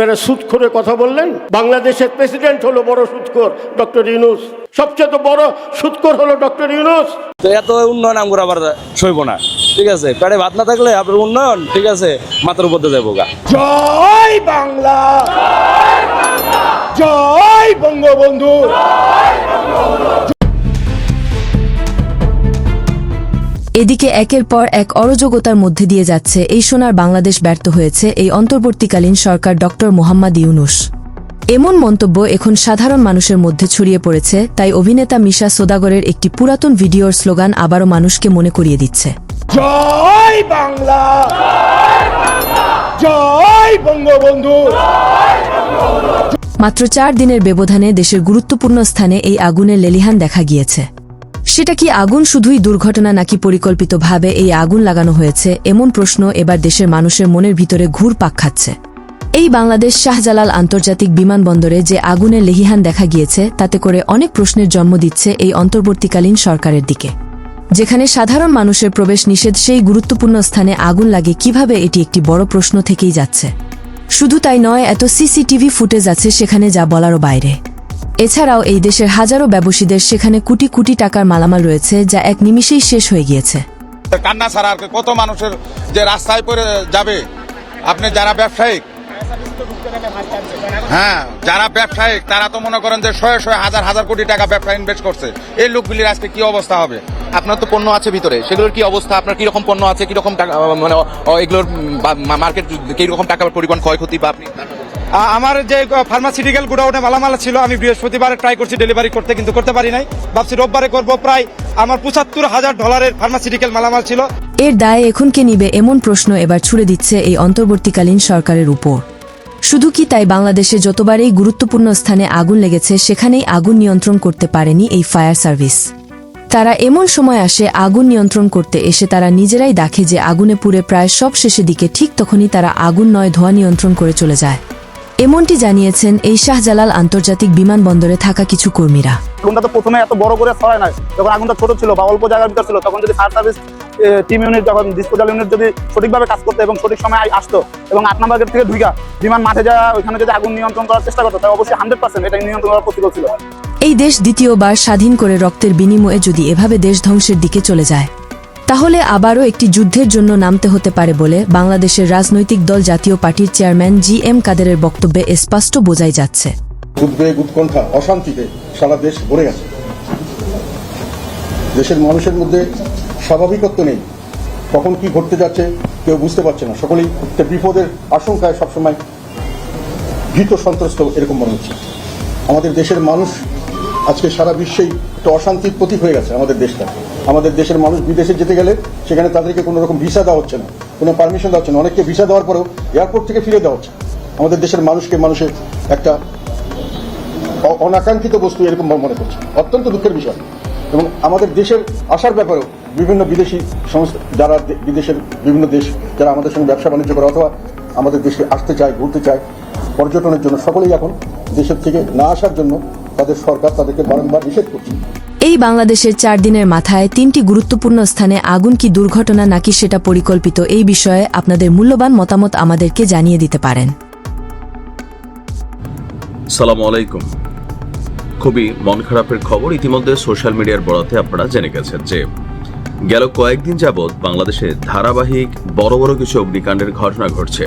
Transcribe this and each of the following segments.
আপনারা সুদখোরে কথা বললেন? বাংলাদেশের প্রেসিডেন্ট হলো বড় সুদখোর ডক্টর ইউনুস। সবচেয়ে তো বড় সুদখোর হলো ডক্টর ইউনুস। তো এত উন্নয়ন আমরা আবার সইব না। ঠিক আছে পেটে ভাত না থাকলে আপনার উন্নয়ন? ঠিক আছে মাথার উপর দিয়ে যাব গা। জয় বাংলা। জয় বঙ্গবন্ধু। এদিকে একের পর এক অরাজকতার মধ্যে দিয়ে যাচ্ছে। এই সোনার বাংলাদেশ ব্যর্থ হয়েছে এই অন্তর্বর্তীকালীন সরকার ডক্টর মোহাম্মদ ইউনুস। এমন মন্তব্য এখন সাধারণ মানুষের মধ্যে ছড়িয়ে পড়েছে তাই অভিনেতা মিশা সোদাগরের একটি পুরাতন ভিডিওর স্লোগান আবারও মানুষকে মনে করিয়ে দিচ্ছে। জয় বাংলা! জয় বঙ্গবন্ধু! মাত্র চার দিনের ব্যবধানে দেশের গুরুত্বপূর্ণ স্থানে এই আগুনের লেলিহান দেখা গিয়েছে। সেটা কি আগুন শুধুই দুর্ঘটনা নাকি পরিকল্পিতভাবে এই আগুন লাগানো হয়েছে? এমন প্রশ্ন এবার দেশের মানুষের মনের ভিতরে ঘুর পাক খাচ্ছে। এই বাংলাদেশ শাহজালাল আন্তর্জাতিক বিমানবন্দরে যে আগুনের লেহিহান দেখা গিয়েছে, তাতে করে অনেক প্রশ্নের জন্ম দিচ্ছে এই অন্তর্বর্তীকালীন সরকারের দিকে। যেখানে সাধারণ মানুষের প্রবেশ নিষেধ সেই গুরুত্বপূর্ণ স্থানে আগুন লাগে কীভাবে এটি একটি বড় প্রশ্ন থেকেই যাচ্ছে। শুধু তাই নয়, এত সিসিটিভি ফুটেজ আছে সেখানে যা বলারও বাইরে। এছাড়াও এই দেশের হাজারো ব্যবসায়ীদের সেখানে কোটি কোটি টাকার মালামাল রয়েছে যা এক নিমিষেই শেষ হয়ে গিয়েছে। কান্না ছাড়া আর কত মানুষের যে রাস্তায় পড়ে যাবে? আপনি যারা ব্যবসায়িক হ্যাঁ যারা ব্যবসায়িক তারা তো মনে করেন যে শয়ে শয়ে হাজার হাজার কোটি টাকা ব্যবসা ইনভেস্ট করছে। এই লোকগুলির আজকে কি অবস্থা হবে? আপনার তো পণ্য আছে ভিতরে। সেগুলোর কি অবস্থা? আপনার কি রকম পণ্য আছে? কি রকম টাকা মানে এগুলোর মার্কেট কি রকম টাকার পরিমাণ ক্ষয়ক্ষতি বা আপনি আমার যে ফার্মাসিউটিক্যাল গোডাউনে মালামাল ছিল, আমি বৃহস্পতিবার ট্রাই করছি ডেলিভারি করতে, কিন্তু করতে পারি নাই। ভাবছি রোববারে করব, প্রায় আমার পঁচাত্তর হাজার ডলারের ফার্মাসিউটিক্যাল মালামাল ছিল। এর দায় এখন কে নিবে এমন প্রশ্ন এবার ছুড়ে দিচ্ছে এই অন্তর্বর্তীকালীন সরকারের উপর। শুধু কি তাই বাংলাদেশে যতবারই গুরুত্বপূর্ণ স্থানে আগুন লেগেছে, সেখানেই আগুন নিয়ন্ত্রণ করতে পারেনি এই ফায়ার সার্ভিস। তারা এমন সময় আসে, আগুন নিয়ন্ত্রণ করতে এসে তারা নিজেরাই দেখে যে আগুনে পুড়ে প্রায় সব শেষের দিকে ঠিক তখনই তারা আগুন নয় ধোঁয়া নিয়ন্ত্রণ করে চলে যায়। এমনটি জানিয়েছেন এই শাহজালাল আন্তর্জাতিক বিমানবন্দরে থাকা কিছু কর্মীরা। আগুনটা তো প্রথমে এত বড় করে ছড়ায় না যখন আগুনটা ছোট ছিল বা অল্প জায়গার ভিতর ছিল তখন যদি ফায়ার সার্ভিস টিম ইউনিট যখন ডিসপোজাল ইউনিট যদি সঠিকভাবে কাজ করতো এবং সঠিক সময় আসতো এবং আট নম্বর গেট থেকে ঢুকা বিমান মাঠে যাওয়া ওইখানে যদি আগুন নিয়ন্ত্রণ করার চেষ্টা করতো তাহলে অবশ্যই হান্ড্রেড পার্সেন্ট এটা নিয়ন্ত্রণ করা পসিবল ছিল। এই দেশ দ্বিতীয়বার স্বাধীন করে রক্তের বিনিময়ে যদি এভাবে দেশ ধ্বংসের দিকে চলে যায় তাহলে আবারও একটি যুদ্ধের জন্য নামতে হতে পারে বলে বাংলাদেশের রাজনৈতিক দল জাতীয় পার্টির চেয়ারম্যান জি এম কাদেরের বক্তব্যে স্পষ্ট বোঝাই যাচ্ছে। উদ্বেগ, উৎকণ্ঠা, অশান্তিতে সারা দেশ ভরে গেছে। দেশের মানুষের মধ্যে স্বাভাবিকত্ব নেই। কখন কি ঘটতে যাচ্ছে কেউ বুঝতে পারছে না। সকলেই একটা বিপদের আশঙ্কায় সবসময় ভীত সন্ত্রস্ত, এরকম মনে হচ্ছে। আমাদের দেশের মানুষ আজকে সারা বিশ্বেই একটা অশান্তির প্রতীক হয়ে গেছে আমাদের দেশটা। আমাদের দেশের মানুষ বিদেশে যেতে গেলে সেখানে তাদেরকে কোনো রকম ভিসা দেওয়া হচ্ছে না, কোনো পারমিশন দেওয়া হচ্ছে না। অনেককে ভিসা দেওয়ার পরেও এয়ারপোর্ট থেকে ফিরে দেওয়া হচ্ছে আমাদের দেশের মানুষকে মানুষের একটা অনাকাঙ্ক্ষিত বস্তু এরকম মনে করছে। অত্যন্ত দুঃখের বিষয়। এবং আমাদের দেশের আসার ব্যাপারেও বিভিন্ন বিদেশি সংস্থা, যারা বিদেশের বিভিন্ন দেশ, যারা আমাদের সঙ্গে ব্যবসা বাণিজ্য করে অথবা আমাদের দেশে আসতে চায়, ঘুরতে চায়, পর্যটনের জন্য, সকলেই এখন দেশের থেকে না আসার জন্য তাদের সরকার তাদেরকে বারংবার নিষেধ করছে। এই বাংলাদেশের চার দিনের মাথায় তিনটি গুরুত্বপূর্ণ স্থানে আগুন কি দুর্ঘটনা নাকি সেটা পরিকল্পিত এই বিষয়ে আপনাদের মূল্যবান মতামত আমাদেরকে জানিয়ে দিতে পারেন। সালাম আলাইকুম। খুবই মন খারাপের খবর ইতিমধ্যে সোশ্যাল মিডিয়ার বরাতে আপনারা জেনে গেছেন যে গেল কয়েকদিন যাবৎ বাংলাদেশে ধারাবাহিক বড় বড় কিছু অগ্নিকাণ্ডের ঘটনা ঘটছে।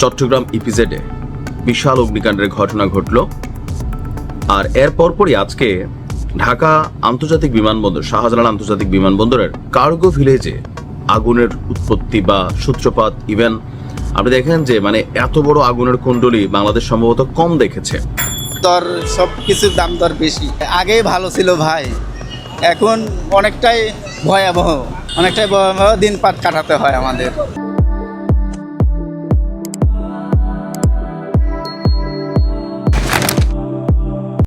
চট্টগ্রাম ইপিজেডে বিশাল অগ্নিকাণ্ডের ঘটনা ঘটল। আর এর পরপরই আজকে ঢাকা আন্তর্জাতিক বিমানবন্দর, শাহজালাল আন্তর্জাতিক বিমানবন্দরের কার্গো ভিলেজে আগুনের উৎপত্তি বা সূত্রপাত। ইভেন আপনি দেখেন যে মানে এত বড় আগুনের কুণ্ডলী বাংলাদেশ সম্ভবত কম দেখেছে। দর, সব কিছুর দাম দর বেশি। আগেই ভালো ছিল ভাই। এখন অনেকটাই ভয়াবহ অনেকটাই ভয়াবহ দিন পাট কাটাতে হয় আমাদের।